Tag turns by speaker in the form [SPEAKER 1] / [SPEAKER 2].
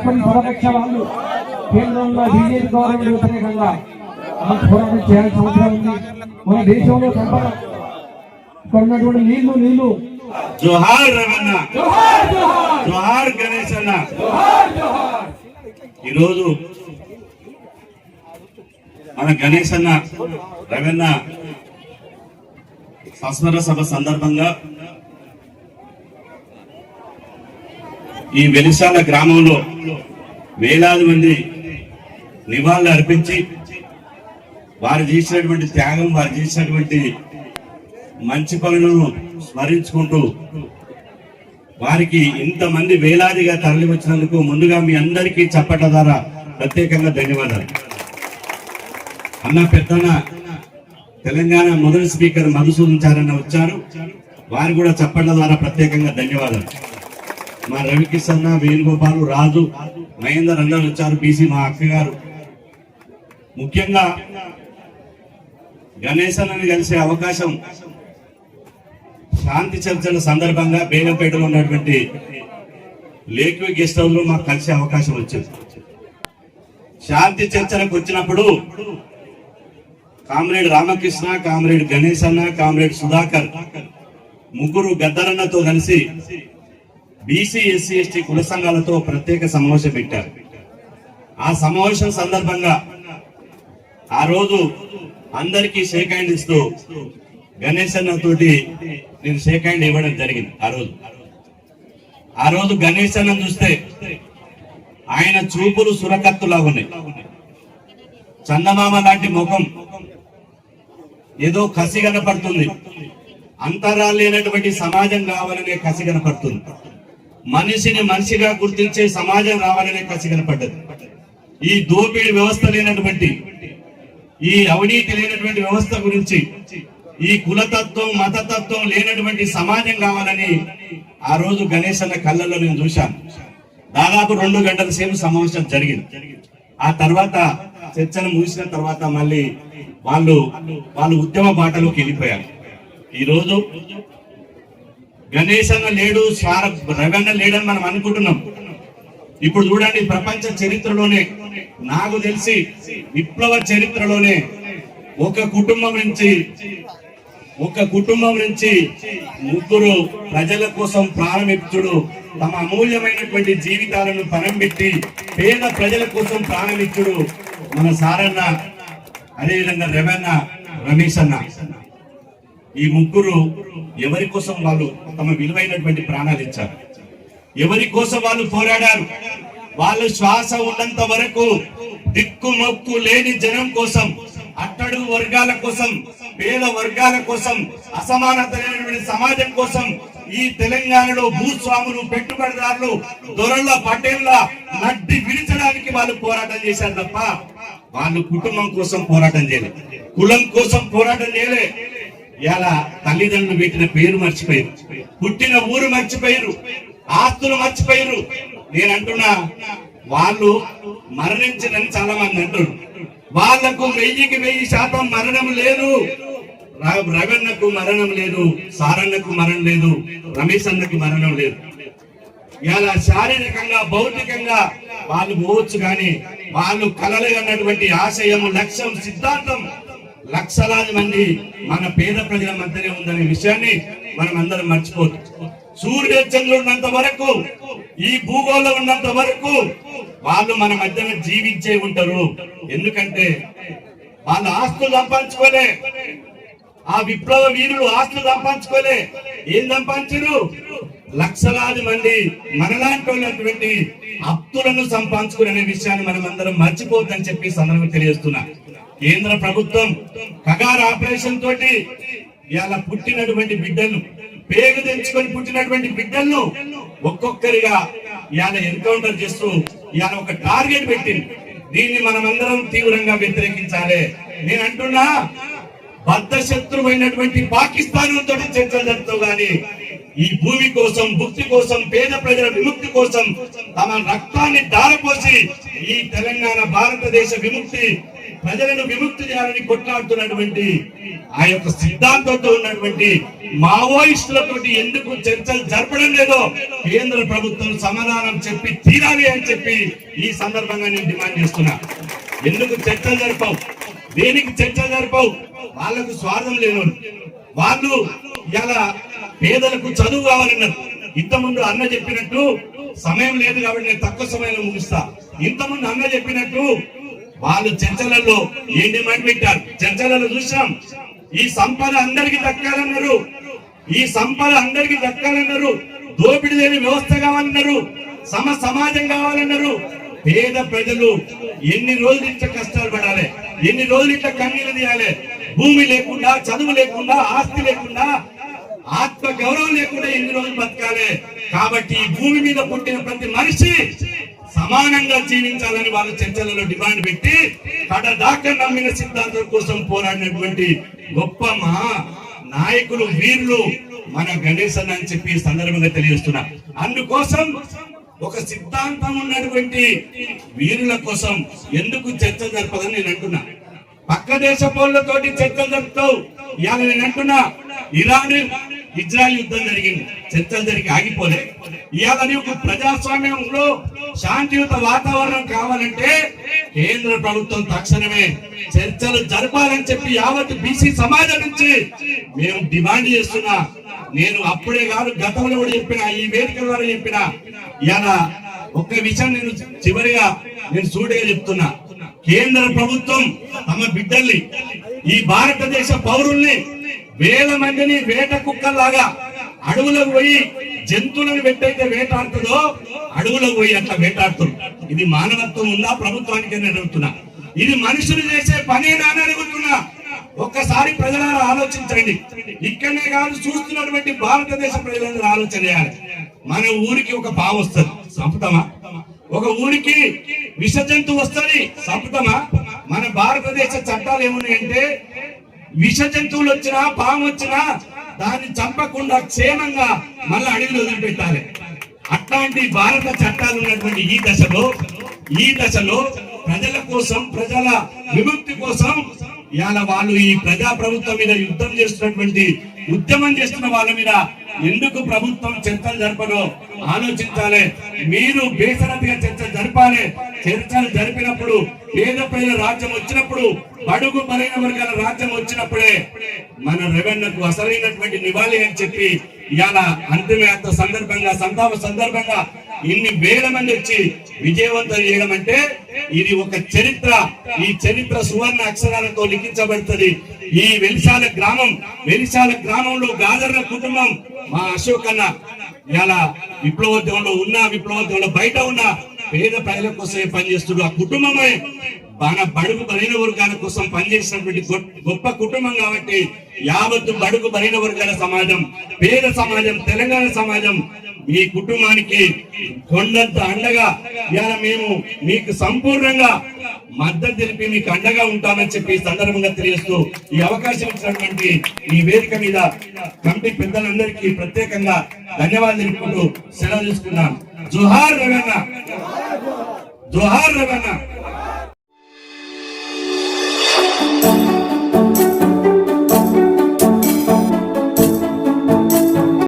[SPEAKER 1] ఒక్కరి స్వరపక్ష వాళ్ళు? కేంద్రంలో బీజేపీ గవర్నమెంట్ వ్యతిరేకంగా పోరాటం చేయాల్సిన అవసరం ఉంది. మన దేశంలో సంపద ఇక్కడ ఉన్నటువంటి నీళ్ళు నీళ్ళు.
[SPEAKER 2] జోహార్
[SPEAKER 1] జోహార్
[SPEAKER 2] గణేష్ అన్న. ఈరోజు మన గణేష్ అన్న రవణ సంస్మరణ సభ సందర్భంగా ఈ వెలిసాల గ్రామంలో వేలాది మంది నివాళులు అర్పించి వారు చేసినటువంటి త్యాగం వారు చేసినటువంటి మంచి పనులను స్మరించుకుంటూ వారికి ఇంతమంది వేలాదిగా తరలి వచ్చినందుకు ముందుగా మీ అందరికీ చప్పట ద్వారా ప్రత్యేకంగా ధన్యవాదాలు. అన్న పెద్దన తెలంగాణ మొదటి స్పీకర్ మధుసూదన్ చారన్న వచ్చారు. వారు కూడా చప్పట్ల ద్వారా ప్రత్యేకంగా ధన్యవాదాలు. మా రవికిషన్ వేణుగోపాల్ రాజు మహేందర్ అందరు వచ్చారు బీసీ మా అక్కగారు. ముఖ్యంగా గణేశన్నని కలిసే అవకాశం శాంతి చర్చల సందర్భంగా బేగంపేటలో ఉన్నటువంటి లేక్వే గెస్ట్ హౌస్లో మాకు కలిసే అవకాశం వచ్చింది. శాంతి చర్చలకు వచ్చినప్పుడు కామ్రేడ్ రామకృష్ణ కామ్రేడ్ గణేష్ అన్న కామ్రేడ్ సుధాకర్ ముగ్గురు గద్దరన్నతో కలిసి బీసీ ఎస్సీ ఎస్టీ కుల సంఘాలతో ప్రత్యేక సమావేశం పెట్టారు. ఆ సమావేశం సందర్భంగా ఆ రోజు అందరికీ షేక్ హ్యాండ్ ఇస్తూ గణేష్ అన్న తోటి నేను షేక్ హ్యాండ్ ఇవ్వడం జరిగింది ఆ రోజు. ఆ రోజు గణేష్ అన్న చూస్తే ఆయన చూపులు సురకత్తులాగా ఉన్నాయి. చందమామ లాంటి ముఖం ఏదో కసి కనపడుతుంది. అంతరాలు లేనటువంటి సమాజం కావాలనే కసి కనపడుతుంది. మనిషిని మనిషిగా గుర్తించే సమాజం రావాలనే కసి కనపడ్డది. ఈ దోపిడీ వ్యవస్థ లేనటువంటి ఈ అవినీతి లేనటువంటి వ్యవస్థ గురించి ఈ కులతత్వం మతతత్వం లేనటువంటి సమాజం కావాలని ఆ రోజు గణేష్ అన్న కళ్ళల్లో నేను చూశాను. దాదాపు రెండు గంటల సేపు సమావేశం జరిగింది. ఆ తర్వాత చర్చను ముగిసిన తర్వాత మళ్ళీ వాళ్ళు వాళ్ళు ఉద్యమ బాటలోకి వెళ్ళిపోయారు. ఈ గణేష్ అన్న లేడు సార రవి అన్న లేడని మనం అనుకుంటున్నాం. ఇప్పుడు చూడండి ప్రపంచ చరిత్రలోనే నాకు తెలిసి విప్లవ చరిత్రలోనే ఒక కుటుంబం నుంచి ఒక కుటుంబం నుంచి ముగ్గురు ప్రజల కోసం ప్రారంభించుడు తమ అమూల్యమైనటువంటి జీవితాలను పణం పెట్టి పేద ప్రజల కోసం ప్రారంభించుడు మన సారన్న అదేవిధంగా రవణ రమేష్ అన్న. ఈ ముగ్గురు ఎవరి కోసం వాళ్ళు తమ విలువైనటువంటి ప్రాణాలు ఇచ్చారు? ఎవరి కోసం వాళ్ళు పోరాడారు? వాళ్ళు శ్వాస ఉన్నంత వరకు దిక్కు మొక్కు లేని జనం కోసం అట్టడు వర్గాల కోసం పేద వర్గాల కోసం అసమానత లేనటువంటి సమాజం కోసం ఈ తెలంగాణలో భూస్వాములు పెట్టుబడిదారులు దొరల పటేళ్ళ నడ్డి విడిచడానికి వాళ్ళు పోరాటం చేశారు తప్ప వాళ్ళు కుటుంబం కోసం పోరాటం చేయలేదు. కులం కోసం పోరాటం చేయలే. ఇలా తల్లిదండ్రులు పెట్టిన పేరు మర్చిపోయారు. పుట్టిన ఊరు మర్చిపోయారు. ఆస్తులు మర్చిపోయారు. నేను అంటున్నా వాళ్ళు మరణించదని చాలా మంది అంటారు వాళ్ళకు వెయ్యికి వెయ్యి శాతం మరణం లేదు. ర- రవణకు మరణం లేదు. సారన్నకు మరణం లేదు. రమేష్ అన్నకు మరణం లేదు. ఇలా శారీరకంగా భౌతికంగా వాళ్ళు పోవచ్చు కానీ వాళ్ళు కలలు అన్నటువంటి ఆశయం లక్ష్యం సిద్ధాంతం లక్షలాది మంది మన పేద ప్రజల మధ్యనే ఉందనే విషయాన్ని మనం అందరం మర్చిపోదు సూర్య చంద్రుడు ఉన్నంత వరకు ఈ భూగోళం ఉన్నంత వరకు వాళ్ళు మన మధ్యన జీవించే ఉంటారు. ఎందుకంటే వాళ్ళు ఆస్తులు సంపాదించుకోలే. ఆ విప్లవ వీరులు ఆస్తులు సంపాదించుకోలే. ఏం సంపాదించరు? లక్షలాది మంది మనలాంటి వాళ్ళటువంటి అప్తులను సంపాదించుకునే విషయాన్ని మనం అందరం మర్చిపోద్దని చెప్పి సందర్భం తెలియజేస్తున్నా. కేంద్ర ప్రభుత్వం కగార్ ఆపరేషన్ తోటి ఇలా పుట్టినటువంటి బిడ్డలు పేగు తెంచుకొని పుట్టినటువంటి బిడ్డలను ఒక్కొక్కరిగా ఇవాళ ఎన్కౌంటర్ చేస్తూ ఇవాళ ఒక టార్గెట్ పెట్టింది. దీన్ని మనమందరం తీవ్రంగా వ్యతిరేకించాలి. నేను అంటున్నా బద్ద శత్రువైనటువంటి పాకిస్తాన్ తోటి చర్చలు జరుపుతావు గాని ఈ భూమి కోసం భుక్తి కోసం పేద ప్రజల విముక్తి కోసం తమ రక్తాన్ని దారపోసి ఈ తెలంగాణ భారతదేశ విముక్తి ప్రజలను విముక్తి చేయాలని కొట్లాడుతున్నటువంటి ఆ యొక్క సిద్ధాంతంతో ఉన్నటువంటి మావోయిస్టులతోటి ఎందుకు చర్చలు జరపడం లేదో కేంద్ర ప్రభుత్వం సమాధానం చెప్పి తీరాలి అని చెప్పి ఈ సందర్భంగా నేను డిమాండ్ చేస్తున్నా. ఎందుకు చర్చలు జరపవు? దేనికి చర్చలు జరపవు? వాళ్ళకు స్వార్థం లేనోళ్ళు. వాళ్ళు ఇలా పేదలకు చదువు కావాలన్నారు. ఇంతకుముందు అన్న చెప్పినట్టు సమయం లేదు కాబట్టి నేను తక్కువ సమయంలో ముగిస్తా. ఇంతకుముందు అన్న చెప్పినట్టు వాళ్ళు చర్చలలో ఏం డిమాండ్ పెట్టారు? చర్చలలో చూసాం ఈ సంపద అందరికి దక్కాలన్నారు. ఈ సంపద అందరికి దక్కాలన్నారు. దోపిడీ లేని వ్యవస్థ కావాలన్నారు. సమ సమాజం కావాలన్నారు. పేద ప్రజలు ఎన్ని రోజులు ఇట్లా కష్టాలు పడాలి? ఎన్ని రోజులు ఇట్లా కన్నీళ్ళు తీయాలి? భూమి లేకుండా చదువు లేకుండా ఆస్తి లేకుండా ఆత్మ గౌరవం లేకుండా ఎన్ని రోజులు బతకాలి? కాబట్టి ఈ భూమి మీద పుట్టిన ప్రతి మనిషి సమానంగా జీవించాలని వాళ్ళ చర్చలలో డిమాండ్ పెట్టి కడదాకా నమ్మిన సిద్ధాంతం కోసం పోరాడినటువంటి గొప్ప మహా నాయకులు వీరులు మన గణేశన్ అని చెప్పి సందర్భంగా తెలియజేస్తున్నా. అందుకోసం ఒక సిద్ధాంతం ఉన్నటువంటి వీరుల కోసం ఎందుకు చర్చ జరపదని నేను అంటున్నా. పక్క దేశ పౌరులతోటి చర్చలు జరుపుతావు. ఇవాళ నేను అంటున్నా ఇరాన్ ఇజ్రాయల్ యుద్ధం జరిగింది. చర్చలు జరిగి ఆగిపోలే ఇవాళ నీకు ప్రజాస్వామ్యంలో శాంతియుత వాతావరణం కావాలంటే కేంద్ర ప్రభుత్వం తక్షణమే చర్చలు జరపాలని చెప్పి యావత్ బీసీ సమాజం నుంచి మేము డిమాండ్ చేస్తున్నా. నేను అప్పుడే కాదు గతంలో కూడా చెప్పిన ఈ వేదిక ద్వారా చెప్పిన. ఇలా ఒక్క విషయం నేను చివరిగా నేను సూటిగా చెప్తున్నా. కేంద్ర ప్రభుత్వం తమ బిడ్డల్ని ఈ భారతదేశ పౌరుల్ని వేల మందిని వేట కుక్కల్లాగా అడవులకు పోయి జంతువులను పెట్టయితే వేటాడుతుందో అడవులకు పోయి అట్లా వేటాడుతుంది ఇది మానవత్వం ఉందా? ప్రభుత్వానికి అని అడుగుతున్నా. ఇది మనుషులు చేసే పనేనా అని అడుగుతున్నా. ఒక్కసారి ప్రజలారా ఆలోచించండి. ఇక్కడనే కాదు చూస్తున్నటువంటి భారతదేశ ప్రజలందరూ ఆలోచన చేయాలి. మన ఊరికి ఒక బావ వస్తుంది. సంపుతమా ఒక ఊరికి విష జంతువు వస్తుంది. సంపుతమా మన భారతదేశ చట్టాలు ఏమున్నాయంటే విష జంతువులు వచ్చినా పాము వచ్చినా దాన్ని చంపకుండా క్షేమంగా మళ్ళీ అడవిలో వదిలిపెట్టాలి. అట్లాంటి భారత చట్టాలు ఉన్నటువంటి ఈ దశలో ఈ దశలో ప్రజల కోసం ప్రజల విముక్తి కోసం ఇవాళ వాళ్ళు ఈ ప్రజా ప్రభుత్వం మీద యుద్ధం చేస్తున్నటువంటి ఉద్యమం చేస్తున్న వాళ్ళ మీద ఎందుకు ప్రభుత్వం చర్చలు జరపనో ఆలోచించాలి. మీరు బేసరతిగా చర్చలు జరపాలి. చర్చలు జరిపినప్పుడు పేద ప్రజల రాజ్యం వచ్చినప్పుడు బడుగు బలైన వర్గాల రాజ్యం వచ్చినప్పుడే మన రెవెన్యూకు అసలైనటువంటి నివాళి అని చెప్పి ఇవాళ అంతిమయాత్ర సందర్భంగా సంతాప సందర్భంగా ఇన్ని వేల మంది వచ్చి విజయవంతం చేయడం అంటే ఇది ఒక చరిత్ర. ఈ చరిత్ర సువర్ణ అక్షరాలతో లిఖించబడుతుంది. ఈ వెలిశాల గ్రామం వెలిశాల గ్రామంలో గాదర్ల కుటుంబం మా అశోక్ అన్న ఇలా విప్లవోద్యమంలో ఉన్న విప్లవోద్యమంలో బయట ఉన్న పేద ప్రజల కోసమే పనిచేస్తుడు ఆ కుటుంబమే మన బడుగు బలైన వర్గాల కోసం పనిచేసినటువంటి గొప్ప కుటుంబం కాబట్టి యావత్తు బడుగు బలైన వర్గాల సమాజం పేద సమాజం తెలంగాణ సమాజం మీ కుటుంబానికి కొండంత అండగా ఇవాళ మేము మీకు సంపూర్ణంగా మద్దతు తెలిపి మీకు అండగా ఉంటామని చెప్పి సందర్భంగా తెలియజేస్తూ ఈ అవకాశం ఇచ్చినటువంటి ఈ వేదిక మీద కమిటీ పెద్దలందరికీ ప్రత్యేకంగా ధన్యవాదాలు తెలుపుకుంటూ సెలవు తీసుకున్నాను జోహార్ రవణ జోహార్ రవణ